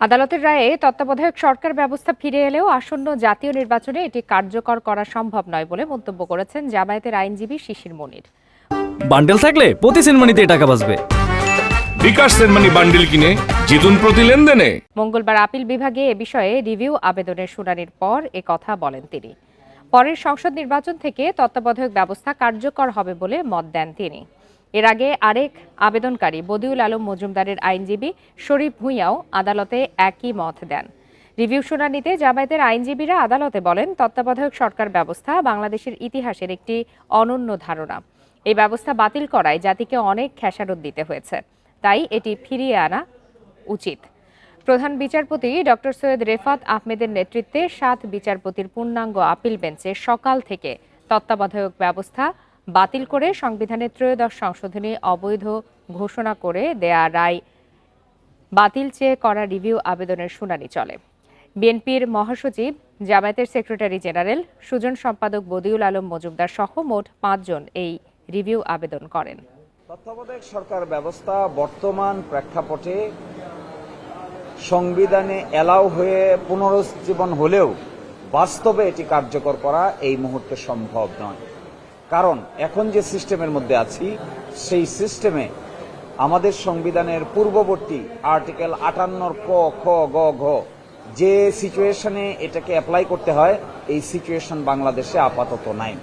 আদালতের রায়ে তত্ত্বাবধায়ক সরকার ব্যবস্থা ফিরে এলেও আসন্ন জাতীয় নির্বাচনে এটি কার্যকর করা সম্ভব নয় বলে মন্তব্য করেছেন জামায়াতের আইনজীবী শিশির মনির। বান্ডেল থাকলে প্রতি সিনেমানিতে টাকা বাঁচবে। বিকাশ সেনমানি বান্ডিল কিনে জিতুন প্রতি লেনদেনে। মঙ্গলবার আপিল বিভাগে এ বিষয়ে রিভিউ আবেদনের শুনানির পর এ কথা বলেন তিনি। পরের সংসদ নির্বাচন থেকে তত্ত্বাবধায়ক ব্যবস্থা কার্যকর হবে বলে মত দেন তিনি। এর আগে আরেক আবেদনকারী বদিউল আলম মজুমদারের আইনজীবী শরীফ ভূঁইয়াও আদালতে একই মত দেন। রিভিউ শুনানিতে জামায়াতের আইনজীবীরা আদালতে বলেন, তত্ত্বাবধায়ক সরকার ব্যবস্থা বাংলাদেশের ইতিহাসের একটি অনন্য ধারণা। এই ব্যবস্থা বাতিল করায় জাতিকে অনেক খেসারত দিতে হয়েছে। তাই এটি ফিরিয়ে আনা উচিত। প্রধান বিচারপতি ডক্টর সৈয়দ রেফাত আহমেদের নেতৃত্বে সাত বিচারপতির পূর্ণাঙ্গ আপিল বেঞ্চে সকাল থেকে তত্ত্বাবধায়ক ব্যবস্থা বাতিল করে সংবিধানের ত্রয়োদশ সংশোধনী অবৈধ ঘোষণা করে দেয়া রায় বাতিল চেয়ে করা রিভিউ আবেদনের শুনানি চলে। বিএনপির মহাসচিব, জামায়াতের সেক্রেটারি জেনারেল সুজন সম্পাদক বদিউল আলম মজুমদার সহ মোট পাঁচজন এই রিভিউ আবেদন করেন। তত্ত্বাবধায়ক সরকার ব্যবস্থা বর্তমান প্রেক্ষাপটে সংবিধানে এলাও হয়ে পুনরুজ্জীবন হলেও বাস্তবে এটি কার্যকর করা এই মুহূর্তে সম্ভব নয়। কারণ এখন যে সিস্টেমের মধ্যে আছি, সেই সিস্টেমে আমাদের সংবিধানের পূর্ববর্তী আর্টিকেল আটান্নর ক, খ, গ, ঘ, যে সিচুয়েশনে এটাকে অ্যাপ্লাই করতে হয়, এই সিচুয়েশন বাংলাদেশে আপাতত নাই।